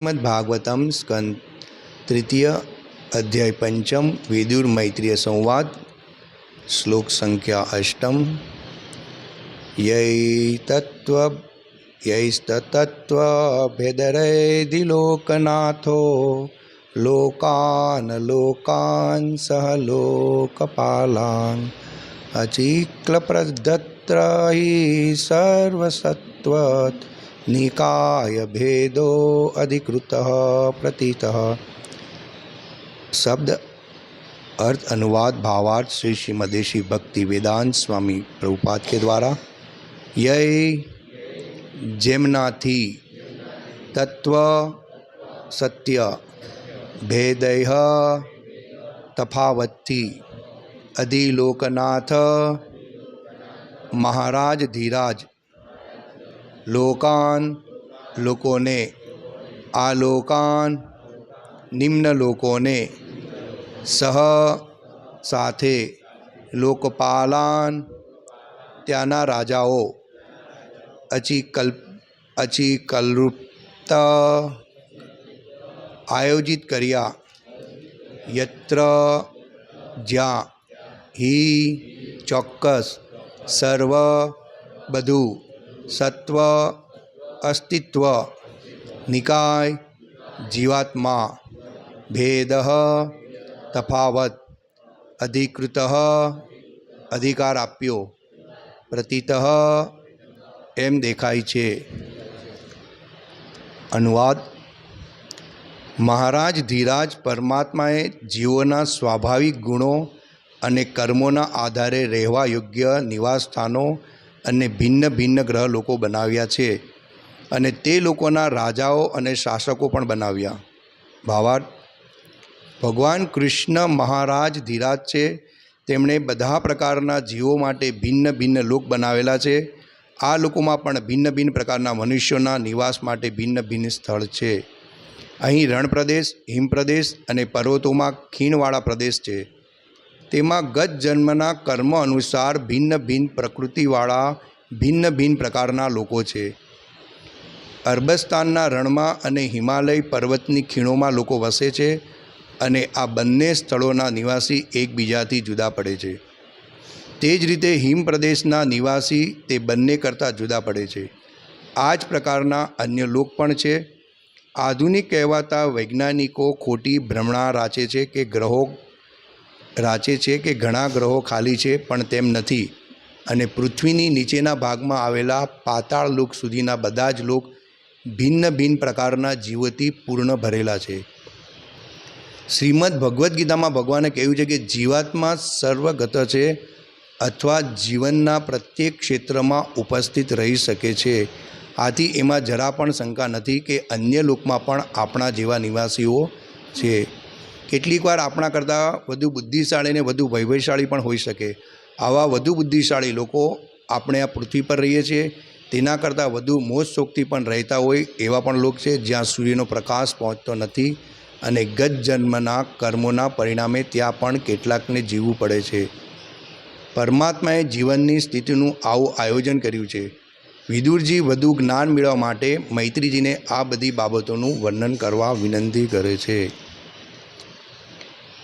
શ્રીમદ ભાગવતમ સ્કંદ તૃતીય અધ્યાય પંચમ વિદુર મૈત્રીય સંવાદ શ્લોક સંખ્યા અષ્ટમ યૈતત્વ યૈસ્તત્વભેદરૈધિલોકનાથો લોકાન લોકાન સહ લોકપાલાન અચિક્લપ્રદત્ર હિ સર્વસત્વત નિકાય निकायभेदो अधिकृत प्रतीत। शब्द, अर्थ, अनुवाद, भावार्थ, श्री श्रीमदेशी भक्ति वेदांत स्वामी प्रभुपाद के द्वारा। यय जेमनाथी तत्व सत्य भेद तफावत्थी अधिलोकनाथ महाराज धीराज। ધીરાજ લોકાન લોકોને આ લોકાન નિમ્ન લોકોને સહ સાથે લોકપાલાન ત્યાંના રાજાઓ અચિકલ્પ અચિકલ્પત આયોજિત કર્યા યત્ર જ્યાં હિ ચોક્કસ સર્વ બધું સત્વ અસ્તિત્વ નિકાય જીવાત્મા ભેદ તફાવત અધિકૃત અધિકાર આપ્યો પ્રતીત એમ દેખાય છે. અનુવાદ. મહારાજ ધીરાજ પરમાત્માએ જીવોના સ્વાભાવિક ગુણો અને કર્મોના આધારે રહેવા યોગ્ય નિવાસ સ્થાનો અને ભિન્ન ભિન્ન ગ્રહ લોકો બનાવ્યા છે. અને તે લોકોના રાજાઓ અને શાસકો પણ બનાવ્યા. ભાવાર્થ, ભગવાન કૃષ્ણ મહારાજ ધીરાજ છે. તેમણે બધા પ્રકારના જીવો માટે ભિન્ન ભિન્ન લોક બનાવેલા છે. આ લોકોમાં પણ ભિન્ન ભિન્ન પ્રકારના મનુષ્યોના નિવાસ માટે ભિન્ન ભિન્ન સ્થળ છે. અહીં રણપ્રદેશ, હિમપ્રદેશ અને પર્વતોમાં ખીણવાળા પ્રદેશ છે. તેમાં ગત જન્મના કર્મ અનુસાર ભિન્ન ભિન્ન પ્રકૃતિવાળા, ભિન્ન ભિન્ન પ્રકારના લોકો છે. અરબસ્તાનના રણમાં અને હિમાલય પર્વતની ખીણોમાં લોકો વસે છે અને આ બંને સ્થળોના નિવાસી એકબીજાથી જુદા પડે છે. તે જ રીતે હિમ પ્રદેશના નિવાસી તે બંને કરતાં જુદા પડે છે. આ જ પ્રકારના અન્ય લોક પણ છે. આધુનિક કહેવાતા વૈજ્ઞાનિકો ખોટી ભ્રમણા રાચે છે કે ગ્રહો રાચે છે કે ઘણા ગ્રહો ખાલી છે, પણ તેમ નથી. અને પૃથ્વીની નીચેના ભાગમાં આવેલા પાતાળ લોક સુધીના બધા જ લોક ભિન્ન ભિન્ન પ્રકારના જીવોથી પૂર્ણ ભરેલા છે. શ્રીમદ ભગવદ્ ગીતામાં ભગવાને કહ્યું છે કે જીવાત્મા સર્વગત છે અથવા જીવનના પ્રત્યેક ક્ષેત્રમાં ઉપસ્થિત રહી શકે છે. આથી એમાં જરા પણ શંકા નથી કે અન્ય લોકમાં પણ આપણા જેવા નિવાસીઓ છે. કેટલીક વાર આપણા કરતાં વધુ બુદ્ધિશાળી ને વધુ વૈભવશાળી પણ હોઈ શકે. આવા વધુ બુદ્ધિશાળી લોકો આપણે આ પૃથ્વી પર રહીએ છીએ. તેના કરતાં વધુ મોજ શોખથી પણ રહેતા હોય એવા પણ લોક છે જ્યાં સૂર્યનો પ્રકાશ પહોંચતો નથી અને ગત જન્મના કર્મોના પરિણામે ત્યાં પણ કેટલાકને જીવવું પડે છે. પરમાત્માએ જીવનની સ્થિતિનું આવું આયોજન કર્યું છે. વિદુરજી વધુ જ્ઞાન મેળવવા માટે મૈત્રીજીને આ બધી બાબતોનું વર્ણન કરવા વિનંતી કરે છે.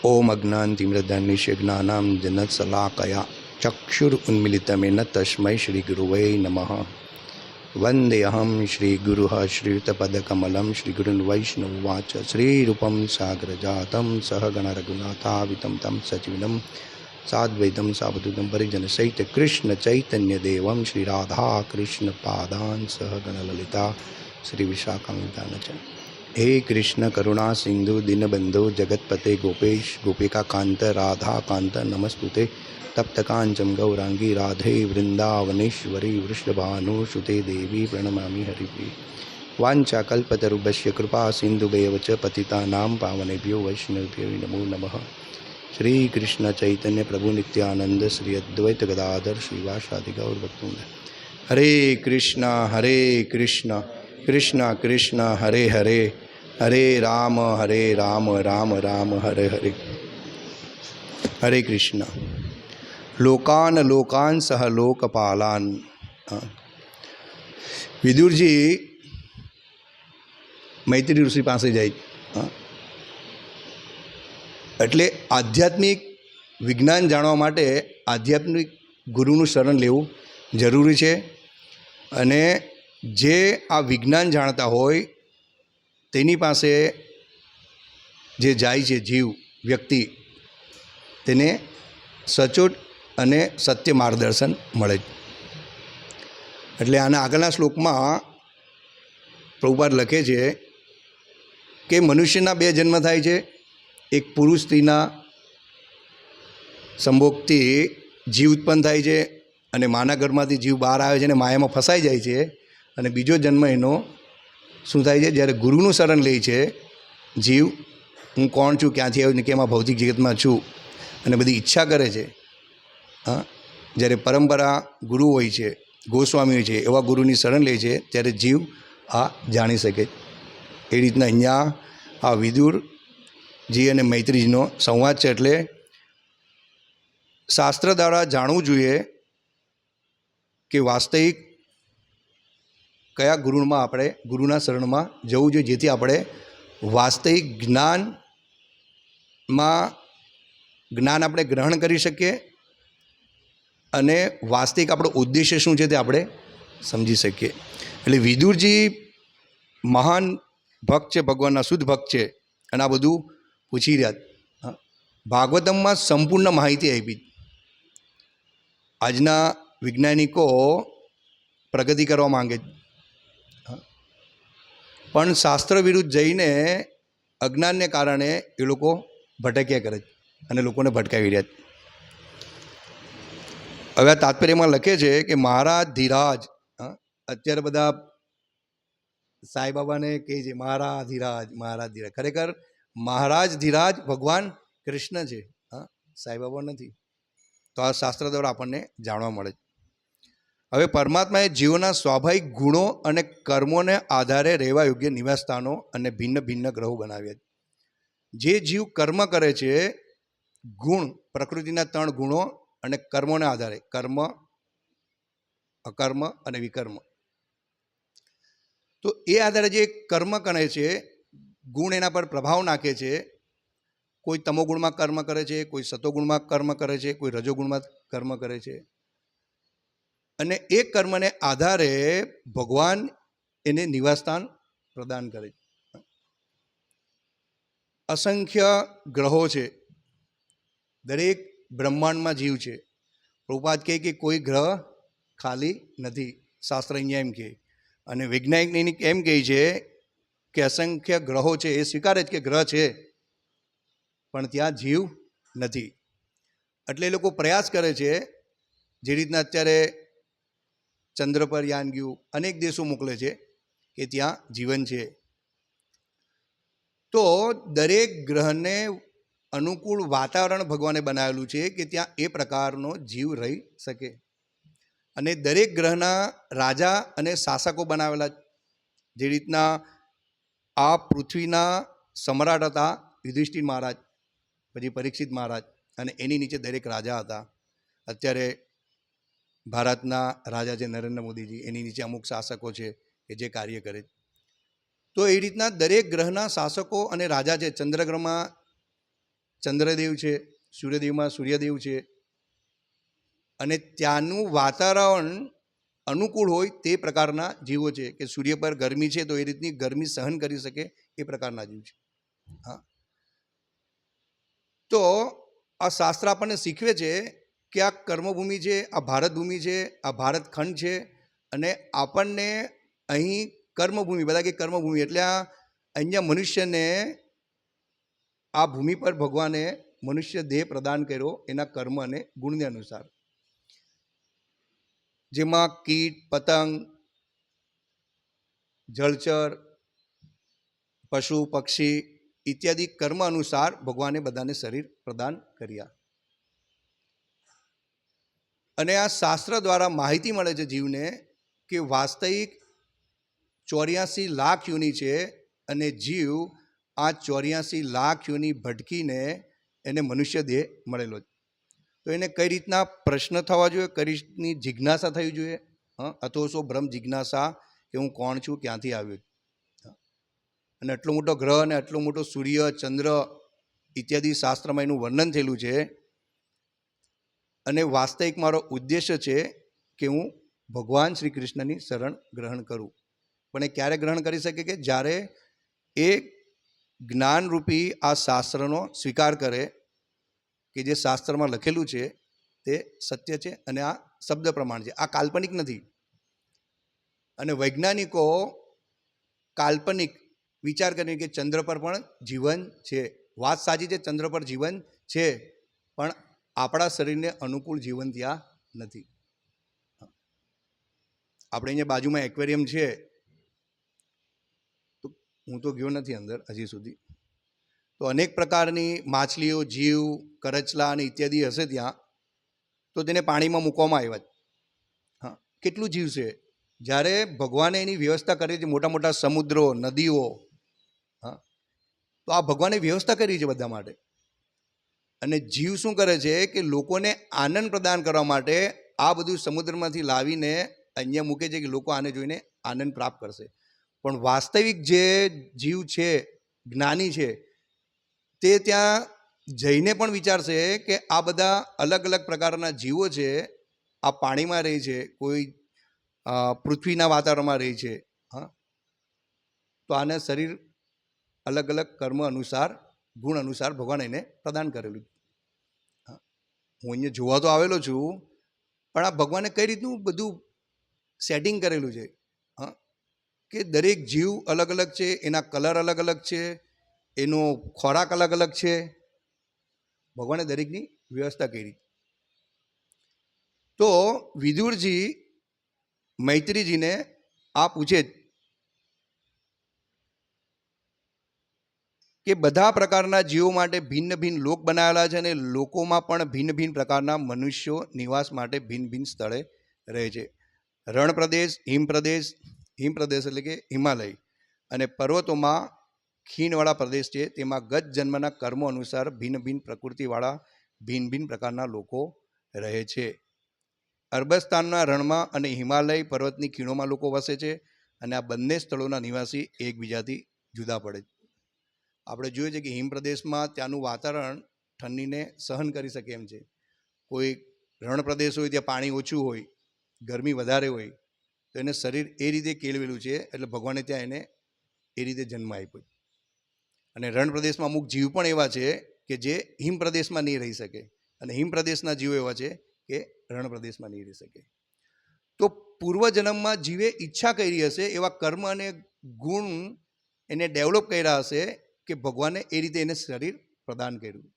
ઓમ અજ્ઞાનતિમ્રદાનિશ્ય જ્ઞાનામ જનત સલાકયા ચક્ષુર ઉન્મિલિતમેન તસ્મૈ શ્રી ગુરુવૈ નમઃ વંદેહમ શ્રી ગુરુ શ્રીયુતપદકમલમ શ્રી ગુરુન વૈષ્ણવવાચ શ્રીરૂપમ સાગરજાતમ સહગણ રઘુનાથાવિતમ તમ સજીવનમ સાદ્વૈતમ સાવધૂતમ પરિજન સહિત કૃષ્ણ ચૈતન્ય દેવમ હે કૃષ્ણ કરુણા સિંધુ દીનબંધુ જગતપતે ગોપેશ ગોપિકા કાંત રાધા કાંત નમસ્તુતે તપ્તકાંચમ ગૌરાંગી રાધે વૃંદાવનેશ્વરી વૃષભાનુસુતે દેવી પ્રણમામી હરિભી વાંચા કલ્પતરુભ્ય કૃપા સિંધુભેવ ચ પતિતાનામ પાવનેભ્યો વૈષ્ણવભ્યો નમો નમઃ. શ્રી કૃષ્ણ ચૈતન્ય પ્રભુ નિત્યાનંદ શ્રી અદ્વૈત ગદાધર શ્રીવાસાદિ ગૌરભક્તુંદ હરે કૃષ્ણ હરે કૃષ્ણ કૃષ્ણ કૃષ્ણ, હરે હરે. હરે રામ હરે રામ રામ રામ હરે હરે હરે કૃષ્ણ લોકાન લોકાન સહ લોકપાલાન. વિદુરજી મૈત્રી ઋષિ પાસે જાય એટલે આધ્યાત્મિક વિજ્ઞાન જાણવા માટે આધ્યાત્મિક ગુરુનું શરણ લેવું જરૂરી છે. અને જે આ વિજ્ઞાન જાણતા હોય તેની પાસે જે જાય છે જીવ, વ્યક્તિ, તેને સચોટ અને સત્ય માર્ગદર્શન મળે એટલે આના આગળના શ્લોકમાં પ્રભુપાદ લખે છે કે મનુષ્યના બે જન્મ થાય છે. એક પુરુષ સ્ત્રીના સંભોગથી જીવ ઉત્પન્ન થાય છે અને માના ઘરમાંથી જીવ બહાર આવે છે અને માયામાં ફસાઈ જાય છે અને બીજો જન્મ એનો શું થાય છે? જ્યારે ગુરુનું શરણ લે છે, જીવ, હું કોણ છું, ક્યાંથી આવ્યો ને કેમ આ ભૌતિક જગતમાં છું અને બધી ઈચ્છા કરે છે, હા? જ્યારે પરંપરા ગુરુ હોય છે, ગોસ્વામી હોય છે, એવા ગુરુની શરણ લે છે, ત્યારે જીવ આ જાણી શકે. એ રીતના અહીંયા આ વિદુરજી અને મૈત્રીજીનો સંવાદ છે એટલે શાસ્ત્ર દ્વારા જાણવું જોઈએ કે વાસ્તવિક કયા ગુરુમાં આપણે, ગુરુના શરણમાં જવું જોઈએ, જેથી આપણે વાસ્તવિક જ્ઞાનમાં, જ્ઞાન આપણે ગ્રહણ કરી શકીએ અને વાસ્તવિક આપણો ઉદ્દેશ્ય શું છે તે આપણે સમજી શકીએ. એટલે વિદુરજી મહાન ભક્ત છે, ભગવાનના શુદ્ધ ભક્ત છે, અને આ બધું પૂછી રહ્યા. ભાગવતમમાં સંપૂર્ણ માહિતી આપી. આજના વૈજ્ઞાનિકો પ્રગતિ કરવા માંગે છે. પણ શાસ્ત્ર વિરુદ્ધ જઈને અજ્ઞાનને કારણે એ લોકો ભટક્યા કરે છે અને લોકોને ભટકાવી રહ્યા છે. હવે આ તાત્પર્યમાં લખે છે કે મહારાજ ધીરાજ અત્યારે બધા સાંઈબાબાને કહે છે, મહારાજ ધીરાજ મહારાજ ધીરાજ. ખરેખર મહારાજ ધીરાજ ભગવાન કૃષ્ણ છે, હા સાંઈબાબા નથી. તો આ શાસ્ત્ર દ્વારા આપણને જાણવા મળે છે. હવે પરમાત્માએ જીવોના સ્વાભાવિક ગુણો અને કર્મોને આધારે રહેવા યોગ્ય નિવાસસ્થાનો અને ભિન્ન ભિન્ન ગ્રહો બનાવ્યા. જે જીવ કર્મ કરે છે, ગુણ, પ્રકૃતિના ત્રણ ગુણો અને કર્મોને આધારે, કર્મ, અકર્મ અને વિકર્મ. તો એ આધારે જે કર્મ કરે છે, ગુણ એના પર પ્રભાવ નાખે છે, કોઈ તમોગુણમાં કર્મ કરે છે, કોઈ સતોગુણમાં કર્મ કરે છે, કોઈ રજોગુણમાં કર્મ કરે છે અને એ કર્મને આધારે ભગવાન એને નિવાસસ્થાન પ્રદાન કરે અસંખ્ય ગ્રહો છે. દરેક બ્રહ્માંડમાં જીવ છે. પ્રભુપાદ કહે કે કોઈ ગ્રહ ખાલી નથી. શાસ્ત્ર અહીંયા એમ કહે. અને વૈજ્ઞાનિક એમ કહે છે કે અસંખ્ય ગ્રહો છે, એ સ્વીકારે જ કે ગ્રહ છે, પણ ત્યાં જીવ નથી. એટલે એ લોકો પ્રયાસ કરે છે, જે રીતના અત્યારે ચંદ્ર પર યાન ગયું. અનેક દેશો મોકલે છે કે ત્યાં જીવન છે. તો દરેક ગ્રહને અનુકૂળ વાતાવરણ ભગવાને બનાવેલું છે કે ત્યાં એ પ્રકારનો જીવ રહી શકે. અને દરેક ગ્રહના રાજા અને શાસકો બનાવેલા જે રીતના આ પૃથ્વીના સમ્રાટ હતા યુધિષ્ઠિર મહારાજ, પછી પરીક્ષિત મહારાજ અને એની નીચે દરેક રાજા હતા. અત્યારે ભારતના રાજા જે નરેન્દ્ર મોદીજી, એની નીચે અમુક શાસકો છે કે જે કાર્ય કરે. તો એ રીતના દરેક ગ્રહના શાસકો અને રાજા છે ચંદ્રગ્રહમાં ચંદ્રદેવ છે, સૂર્યદેવમાં સૂર્યદેવ છે, અને ત્યાંનું વાતાવરણ અનુકૂળ હોય તે પ્રકારના જીવો છે કે સૂર્ય પર ગરમી છે તો એ રીતની ગરમી સહન કરી શકે એ પ્રકારના જીવ છે હા તો આ શાસ્ત્ર આપણને શીખવે છે કે આ કર્મભૂમિ છે, આ ભારત ભૂમિ છે, આ ભારત ખંડ છે અને આપણને અહીં કર્મભૂમિ, બધા કે કર્મભૂમિ, એટલે આ અહીંયા મનુષ્યને આ ભૂમિ પર ભગવાને મનુષ્ય દેહ પ્રદાન કર્યો એના કર્મ અને ગુણને અનુસાર. જેમાં કીટ, પતંગ, જળચર, પશુ, પક્ષી ઇત્યાદિ કર્મ અનુસાર ભગવાને બધાને શરીર પ્રદાન કર્યા. અને આ શાસ્ત્ર દ્વારા માહિતી મળે છે જીવને કે વાસ્તવિક ચોર્યાસી લાખ યોની છે અને જીવ આ ચોર્યાસી લાખ યોની ભટકીને એને મનુષ્ય દેહ મળેલો છે. તો એને કઈ રીતના પ્રશ્ન થવા જોઈએ? કઈ રીતની જિજ્ઞાસા થવી જોઈએ? હં અથો ભ્રમ જિજ્ઞાસા કે હું કોણ છું, ક્યાંથી આવ્યો અને આટલો મોટો ગ્રહ અને આટલો મોટો સૂર્ય, ચંદ્ર ઇત્યાદિ શાસ્ત્રમાં એનું વર્ણન થયેલું છે. અને વાસ્તવિક મારો ઉદ્દેશ્ય છે કે હું ભગવાન શ્રી કૃષ્ણની શરણ ગ્રહણ કરું. પણ એ ક્યારે ગ્રહણ કરી શકે કે જ્યારે એ જ્ઞાનરૂપી આ શાસ્ત્રનો સ્વીકાર કરે કે જે શાસ્ત્રમાં લખેલું છે તે સત્ય છે અને આ શબ્દ પ્રમાણ છે. આ કાલ્પનિક નથી. અને વૈજ્ઞાનિકો કાલ્પનિક વિચાર કરીને કે ચંદ્ર પર પણ જીવન છે. વાત સાચી છે, ચંદ્ર પર જીવન છે. પણ આપણા શરીરને અનુકૂળ જીવન ત્યાં નથી. આપણે અહીંયા બાજુમાં એક્વેરિયમ છે. તો હું તો ગયો નથી અંદર હજી સુધી. તો અનેક પ્રકારની માછલીઓ, જીવ, કરચલા અને ઇત્યાદિ હશે ત્યાં. તો તેને પાણીમાં મૂકવામાં આવ્યા હા, કેટલું જીવ છે? જ્યારે ભગવાને એની વ્યવસ્થા કરી છે મોટા મોટા સમુદ્રો, નદીઓ, હા, તો આ ભગવાને વ્યવસ્થા કરી છે બધા માટે. અને જીવ શું કરે છે કે લોકોને આનંદ પ્રદાન કરવા માટે આ બધું સમુદ્રમાંથી લાવીને અહીંયા મૂકે છે કે લોકો આને જોઈને આનંદ પ્રાપ્ત કરશે. પણ વાસ્તવિક જે જીવ છે, જ્ઞાની છે, તે ત્યાં જઈને પણ વિચારશે કે આ બધા અલગ અલગ પ્રકારના જીવો છે, આ પાણીમાં રહે છે, કોઈ પૃથ્વીના વાતાવરણમાં રહે છે, હા. તો આને શરીર અલગ અલગ કર્મ અનુસાર ગુણ અનુસાર ભગવાન એને પ્રદાન કરેલું. હા. અહીંયા જોવા તો આવેલો છું, પણ આ ભગવાને કઈ રીતનું બધું સેટિંગ કરેલું છે? હા. કે દરેક જીવ અલગ અલગ છે, એના કલર અલગ અલગ છે, એનો ખોરાક અલગ અલગ છે? ભગવાને દરેકની વ્યવસ્થા કરી. તો વિદુરજી મૈત્રીજીને આ પૂછે કે બધા પ્રકારના જીવો માટે ભિન્ન ભિન્ન લોક બનાવેલા છે અને લોકોમાં પણ ભિન્ન ભિન્ન પ્રકારના મનુષ્યો નિવાસ માટે ભિન્ન ભિન્ન સ્થળે રહે છે. રણ પ્રદેશ હિમ પ્રદેશ એટલે કે હિમાલય અને પર્વતોમાં ખીણવાળા પ્રદેશ છે. તેમાં ગત જન્મના કર્મો અનુસાર ભિન્ન ભિન્ન પ્રકૃતિવાળા ભિન્ન ભિન્ન પ્રકારના લોકો રહે છે. અરબસ્તાનના રણમાં અને હિમાલય પર્વતની ખીણોમાં લોકો વસે છે અને આ બંને સ્થળોના નિવાસી એકબીજાથી જુદા પડે છે આપણે જોઈએ છે કે હિમ પ્રદેશમાં ત્યાંનું વાતાવરણ ઠંડીને સહન કરી શકે એમ છે. કોઈ રણ પ્રદેશ હોય ત્યાં પાણી ઓછું હોય, ગરમી વધારે હોય, તો એને શરીર એ રીતે કેળવેલું છે એટલે ભગવાને ત્યાં એને એ રીતે જન્મ આપ્યો. અને રણ પ્રદેશમાં અમુક જીવ પણ એવા છે કે જે હિમ પ્રદેશમાં નહીં રહી શકે અને હિમ પ્રદેશના જીવો એવા છે કે રણ પ્રદેશમાં નહીં રહી શકે. તો પૂર્વજન્મમાં જીવે ઈચ્છા કરી હશે, એવા કર્મ અને ગુણ એને ડેવલપ કર્યા હશે કે ભગવાને એ રીતે એને શરીર પ્રદાન કર્યું.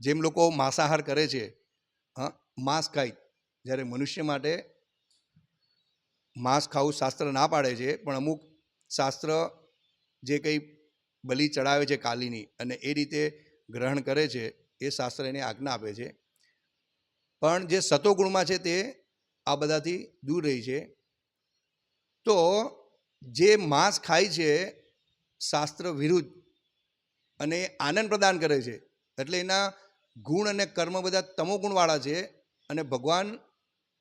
જેમ લોકો માંસાહાર કરે છે, હા, માંસ ખાય, જ્યારે મનુષ્ય માટે માંસ ખાવું શાસ્ત્ર ના પાડે છે, પણ અમુક શાસ્ત્ર જે કંઈ બલિ ચડાવે છે કાલીની અને એ રીતે ગ્રહણ કરે છે, એ શાસ્ત્ર એને આજ્ઞા આપે છે. પણ જે સતોગુણમાં છે તે આ બધાથી દૂર રહી છે. તો જે માંસ ખાય છે, શાસ્ત્ર વિરુદ્ધ અને એ આનંદ પ્રદાન કરે છે. એટલે એના ગુણ અને કર્મ બધા તમોગુણવાળા છે અને ભગવાન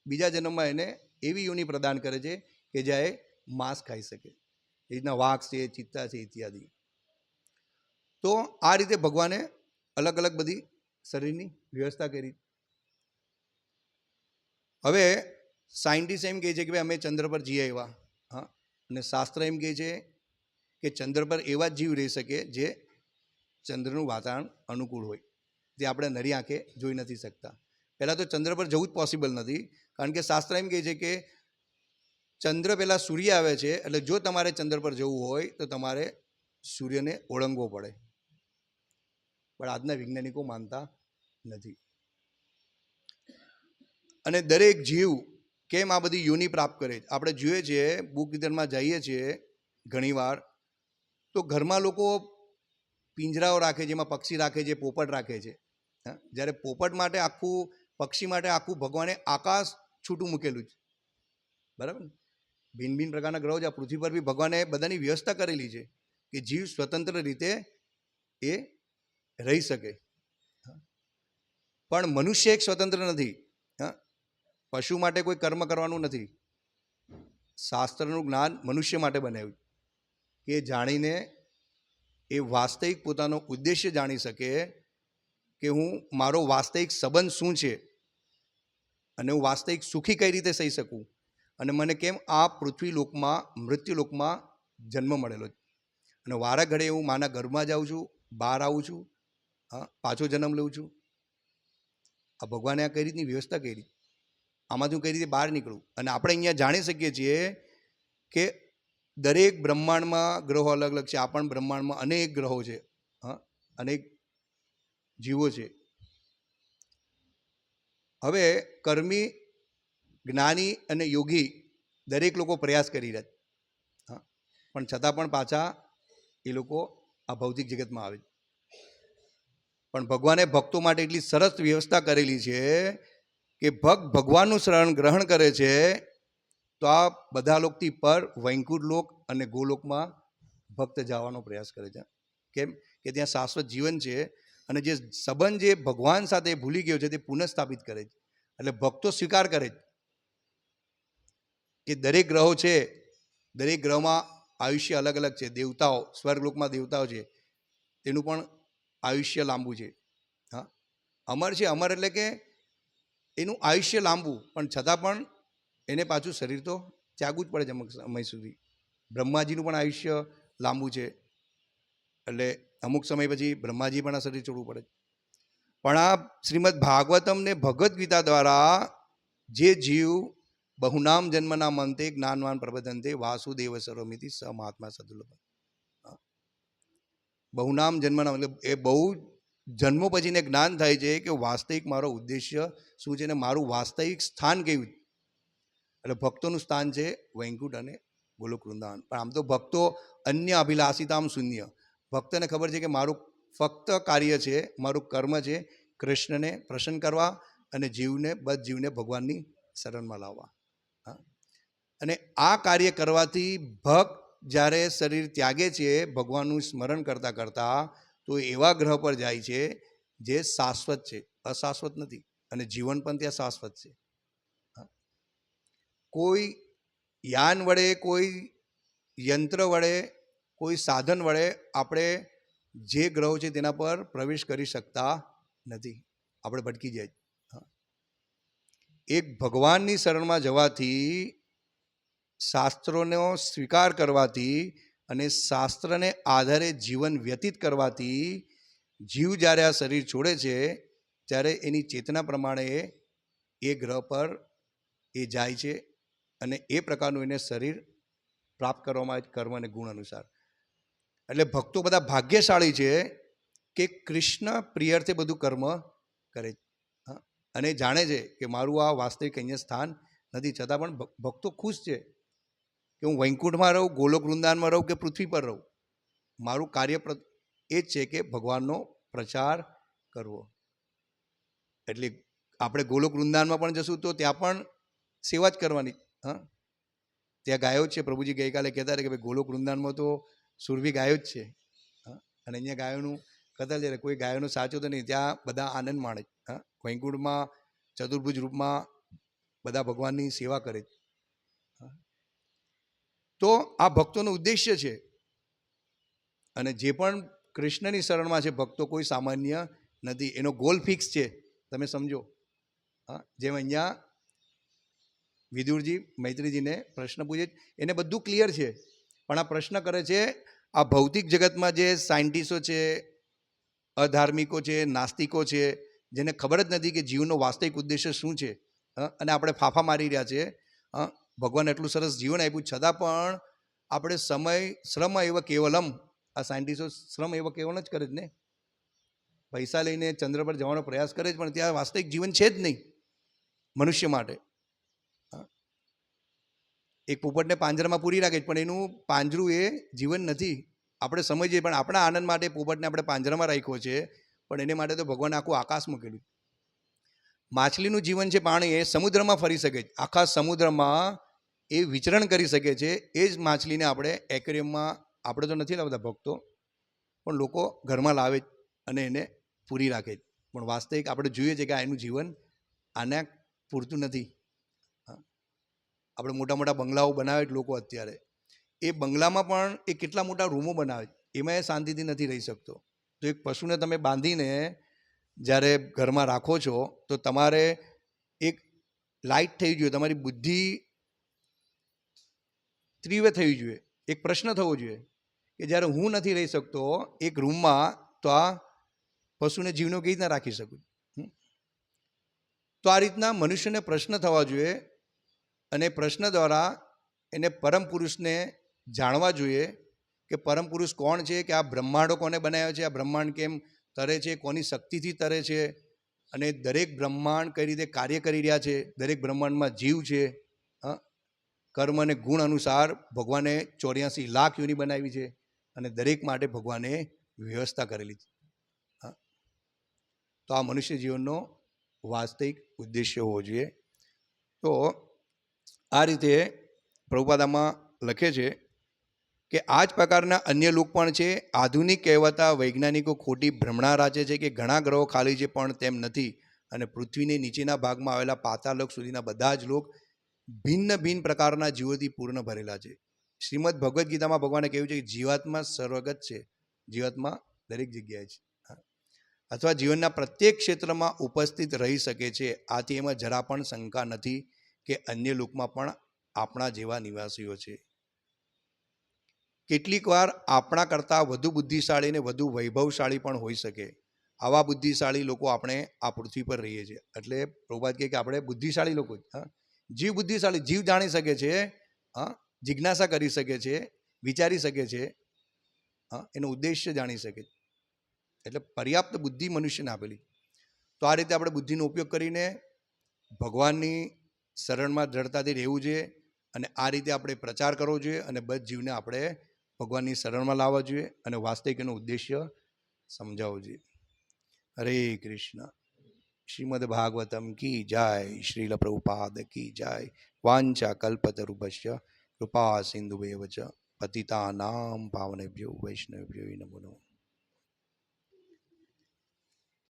બીજા જન્મમાં એને એવી યોની પ્રદાન કરે છે કે જ્યાં એ માંસ ખાઈ શકે. એ રીતના વાઘ છે, ચિત્તા છે ઇત્યાદિ. તો આ રીતે ભગવાને અલગ અલગ બધી શરીરની વ્યવસ્થા કરી. હવે સાયન્ટિસ્ટ એમ કહે છે કે ભાઈ અમે ચંદ્ર પર જઈ આવ્યા હા. અને શાસ્ત્ર એમ કહે છે કે ચંદ્ર પર એવા જીવ રહી શકે જે ચંદ્રનું વાતાવરણ અનુકૂળ હોય, જે આપણે નરી આંખે જોઈ નથી શકતા. પહેલાં તો ચંદ્ર પર જવું જ પોસિબલ નથી, કારણ કે શાસ્ત્ર એમ કહે છે કે ચંદ્ર પહેલાં સૂર્ય આવે છે, એટલે જો તમારે ચંદ્ર પર જવું હોય, તો તમારે સૂર્યને ઓળંગવો પડે. પણ આજના વૈજ્ઞાનિકો માનતા નથી. અને દરેક જીવ કેમ આ બધી યોની પ્રાપ્ત કરે આપણે જોઈએ છીએ, બુક વિતરણમાં જઈએ છીએ ઘણીવાર, તો ઘરમાં લોકો પિંજરાઓ રાખે છે, એમાં પક્ષી રાખે છે, પોપટ રાખે છે. જ્યારે પોપટ માટે આખું, પક્ષી માટે આખું ભગવાને આકાશ છૂટું મૂકેલું છે. બરાબર ને? ભિન્ન ભિન્ન પ્રકારના ગ્રહો છે. આ પૃથ્વી પર બી ભગવાને બધાની વ્યવસ્થા કરેલી છે કે જીવ સ્વતંત્ર રીતે એ રહી શકે. પણ મનુષ્ય એક સ્વતંત્ર નથી. હા? પશુ માટે કોઈ કર્મ કરવાનું નથી. શાસ્ત્રનું જ્ઞાન મનુષ્ય માટે બનાવ્યું કે જાણીને એ વાસ્તવિક પોતાનો ઉદ્દેશ્ય જાણી શકે કે હું, મારો વાસ્તવિક સંબંધ શું છે? અને હું વાસ્તવિક સુખી કઈ રીતે થઈ શકું? અને મને કેમ આ પૃથ્વી લોકમાં, મૃત્યુ લોકમાં જન્મ મળેલો અને વારા ઘડે હું માના ઘરમાં જાઉં છું, બહાર આવું છું, હા, પાછો જન્મ લઉં છું. આ ભગવાને આ કઈ રીતની વ્યવસ્થા કરી? આમાંથી હું કઈ રીતે બહાર નીકળું? અને આપણે અહીંયા જાણી શકીએ છીએ કે દરેક બ્રહ્માંડમાં ગ્રહો અલગ અલગ છે. આ પણ બ્રહ્માંડમાં અનેક ગ્રહો છે. હા, અનેક જીવો છે. હવે કર્મી, જ્ઞાની અને યોગી દરેક લોકો પ્રયાસ કરી રહ્યા હા, પણ છતાં પણ પાછા એ લોકો આ ભૌતિક જગતમાં આવે પણ ભગવાને ભક્તો માટે એટલી સરસ વ્યવસ્થા કરેલી છે કે ભક્ત ભગવાનનું શરણ ગ્રહણ કરે છે તો આ બધા લોકથી પર વૈકુંઠ લોક અને ગોલોકમાં ભક્ત જવાનો પ્રયાસ કરે છે. કેમ કે ત્યાં શાશ્વત જીવન છે અને જે સંબંધ જે ભગવાન સાથે ભૂલી ગયો છે તે પુનઃસ્થાપિત કરે છે. એટલે ભક્તો સ્વીકાર કરે છે કે દરેક ગ્રહો છે, દરેક ગ્રહમાં આયુષ્ય અલગ અલગ છે, દેવતાઓ, સ્વર્ગલોકમાં દેવતાઓ છે, તેનું પણ આયુષ્ય લાંબુ છે. હા? અમર છે, અમર એટલે કે એનું આયુષ્ય લાંબુ, પણ છતાં પણ એને પાછું શરીર તો ત્યાગવું જ પડે છે અમુક સમય સુધી. બ્રહ્માજીનું પણ આયુષ્ય લાંબુ છે. એટલે અમુક સમય પછી બ્રહ્માજી પણ આ શરીર છોડવું પડે પણ આ શ્રીમદ ભાગવતમને ભગવદ્ ગીતા દ્વારા જે જીવ બહુનામ જન્મના મંતે જ્ઞાનવાન પ્રબંધનતે વાસુદેવ સર્વમિતિ સ મહાત્મા સદુલભ. બહુનામ જન્મના મતલબ એ બહુ જન્મો પછીને જ્ઞાન થાય છે કે વાસ્તવિક મારો ઉદ્દેશ્ય શું છે ને મારું વાસ્તવિક સ્થાન કેવું એટલે ભક્તોનું સ્થાન છે વૈકુંઠ અને ગોલોક વૃંદાવન. પણ આમ તો ભક્તો અન્ય અભિલાષિતામ શૂન્ય. ભક્તને ખબર છે કે મારું ફક્ત કાર્ય છે, મારું કર્મ છે કૃષ્ણને પ્રસન્ન કરવા અને જીવને, બધ જીવને ભગવાનની શરણમાં લાવવા. અને આ કાર્ય કરવાથી ભક્ત જ્યારે શરીર ત્યાગે છે, ભગવાનનું સ્મરણ કરતાં કરતાં, તો એવા ગ્રહ પર જાય છે જે શાશ્વત છે. અશાશ્વત નથી અને જીવન પણ ત્યાં શાશ્વત છે. કોઈ યાન વડે, કોઈ યંત્ર વડે, કોઈ સાધન વડે આપણે જે ગ્રહો છે તેના પર પ્રવેશ કરી શકતા નથી. આપણે ભટકી જાય. એક ભગવાનની શરણમાં જવાથી શાસ્ત્રોનો સ્વીકાર કરવાથી અને શાસ્ત્રને આધારે જીવન વ્યતીત કરવાથી જીવ જ્યારે આ શરીર છોડે છે, ત્યારે એની ચેતના પ્રમાણે એ ગ્રહ પર એ જાય છે. અને એ પ્રકારનું એને શરીર પ્રાપ્ત કરવામાં આવે કર્મ અને ગુણ અનુસાર. એટલે ભક્તો બધા ભાગ્યશાળી છે કે કૃષ્ણ પ્રિયર્થે બધું કર્મ કરે છે. અને જાણે છે કે મારું આ વાસ્તવિક અહીંયા સ્થાન નથી. છતાં પણ ભક્તો ખુશ છે કે હું વૈકુંઠમાં રહું, ગોલોક વૃંદાવનમાં રહું કે પૃથ્વી પર રહું. મારું કાર્ય એ જ છે કે ભગવાનનો પ્રચાર કરવો. એટલે આપણે ગોલોક વૃંદાવનમાં પણ જશું તો ત્યાં પણ સેવા જ કરવાની હા? ત્યાં ગાયો જ છે. પ્રભુજી ગઈકાલે કહેતા હતા કે ભાઈ ગોલોક વૃંદાવનમાં તો સુરભી ગાયો જ છે. હા? અને અહીંયા ગાયોનું કથા છે કોઈ ગાયોનું સાચું તો નહીં. ત્યાં બધા આનંદ માણે. હા? વૈકુંઠમાં, ચતુર્ભુજ રૂપમાં બધા ભગવાનની સેવા કરે. તો આ ભક્તોનો ઉદ્દેશ્ય છે. અને જે પણ કૃષ્ણની શરણમાં છે, ભક્તો કોઈ સામાન્ય નથી. એનો ગોલ ફિક્સ છે. તમે સમજો. હા? જેમ અહીંયા વિદુરજી, મૈત્રીજીને પ્રશ્ન પૂછે એને બધું ક્લિયર છે પણ આ પ્રશ્ન કરે છે, આ ભૌતિક જગતમાં જે સાયન્ટિસ્ટો છે, અધાર્મિકો છે, નાસ્તિકો છે, જેને ખબર જ નથી કે જીવનનો વાસ્તવિક ઉદ્દેશ્ય શું છે? અને આપણે ફાફા મારી રહ્યા છે? ભગવાન એટલું સરસ જીવન આપ્યું, છતાં પણ આપણે સમય, શ્રમ એવ કેવલમ, આ સાયન્ટિસ્ટો શ્રમ એવ કેવલ જ કરે જ ને પૈસા લઈને ચંદ્ર પર જવાનો પ્રયાસ કરે છે પણ ત્યાં વાસ્તવિક જીવન છે જ નહીં, મનુષ્ય માટે. એક પોપટને પાંજરામાં પૂરી રાખે છે, પણ એનું પાંજરું એ જીવન નથી. આપણે સમજીએ, પણ આપણા આનંદ માટે પોપટને આપણે પાંજરામાં રાખ્યો છે, પણ એને માટે તો ભગવાન આખું આકાશ મૂકેલું. માછલીનું જીવન છે પાણી, એ સમુદ્રમાં ફરી શકે છે. આખા સમુદ્રમાં એ વિચરણ કરી શકે છે, એ જ માછલીને આપણે એક્વેરિયમમાં, આપણે તો નથી લાવતા ભક્તો, પણ લોકો ઘરમાં લાવે અને એને પૂરી રાખે પણ વાસ્તવિક આપણે જોઈએ છે કે આ એનું જીવન આના પૂરતું નથી. આપણે મોટા મોટા બંગલાઓ બનાવે છે લોકો અત્યારે. એ બંગલામાં પણ એ કેટલા મોટા રૂમો બનાવે એમાં એ શાંતિથી નથી રહી શકતો. તો એક પશુને તમે બાંધીને જ્યારે ઘરમાં રાખો છો, તો તમારે એક લાઇટ થઈ જોઈએ, તમારી બુદ્ધિ તીવ્ર થવી જોઈએ. એક પ્રશ્ન થવો જોઈએ કે જ્યારે હું નથી રહી શકતો એક રૂમમાં, તો આ પશુને જીવનો કેવી રીતના રાખી શકું? તો આ રીતના મનુષ્યને પ્રશ્ન થવા જોઈએ અને પ્રશ્ન દ્વારા એને પરમ પુરુષને જાણવા જોઈએ કે પરમ પુરુષ કોણ છે, કે આ બ્રહ્માંડો કોને બનાવ્યા છે, આ બ્રહ્માંડ કેમ તરે છે, કોની શક્તિથી તરે છે અને દરેક બ્રહ્માંડ કઈ રીતે કાર્ય કરી રહ્યા છે, દરેક બ્રહ્માંડમાં જીવ છે, હા, કર્મ અને ગુણ અનુસાર ભગવાને ચોર્યાસી લાખ યોની બનાવી છે અને દરેક માટે ભગવાને વ્યવસ્થા કરેલી છે તો આ મનુષ્ય જીવનનો વાસ્તવિક ઉદ્દેશ્ય હોવો જોઈએ. તો આ રીતે પ્રભુપાદામાં લખે છે કે આ જ પ્રકારના અન્ય લોક પણ છે. આધુનિક કહેવાતા વૈજ્ઞાનિકો ખોટી ભ્રમણા રાચે છે કે ઘણા ગ્રહો ખાલી છે પણ તેમ નથી. અને પૃથ્વીની નીચેના ભાગમાં આવેલા પાતાલોક સુધીના બધા જ લોક ભિન્ન ભિન્ન પ્રકારના જીવોથી પૂર્ણ ભરેલા છે. શ્રીમદ ભગવદ્ ગીતામાં ભગવાને કહ્યું છે કે જીવાત્મા સર્વગત છે. જીવાત્મા દરેક જગ્યાએ છે. અથવા જીવનના પ્રત્યેક ક્ષેત્રમાં ઉપસ્થિત રહી શકે છે. આથી એમાં જરા પણ શંકા નથી. કે અન્ય લોકમાં પણ આપણા જેવા નિવાસીઓ છે. કેટલીક વાર આપણા કરતાં વધુ બુદ્ધિશાળી ને વધુ વૈભવશાળી પણ હોઈ શકે. આવા બુદ્ધિશાળી લોકો આપણે આ પૃથ્વી પર રહીએ છીએ. એટલે પ્રભાત કહે કે આપણે બુદ્ધિશાળી લોકો જીવ બુદ્ધિશાળી, જીવ જાણી શકે છે, હા. જિજ્ઞાસા કરી શકે છે, વિચારી શકે છે, હા. એનો ઉદ્દેશ્ય જાણી શકે. છે એટલે પર્યાપ્ત બુદ્ધિ મનુષ્યને આપેલી. તો આ રીતે આપણે બુદ્ધિનો ઉપયોગ કરીને ભગવાનની શરણમાં દ્રઢતાથી રહેવું જોઈએ અને આ રીતે આપણે પ્રચાર કરવો જોઈએ અને બધ જીવને આપણે ભગવાનની શરણમાં લાવવા જોઈએ અને વાસ્તવિક એનો ઉદ્દેશ્ય સમજાવવો જોઈએ. હરે કૃષ્ણ. શ્રીમદ ભાગવતમ કી જય, શ્રીલ પ્રભુપાદ કી જય, વાંચા કલ્પતરુભશ્ય કૃપા સિંધુવેવ ચ પતિતાનામ પાવનેભ્યો વૈષ્ણવભ્યો નમો નમઃ.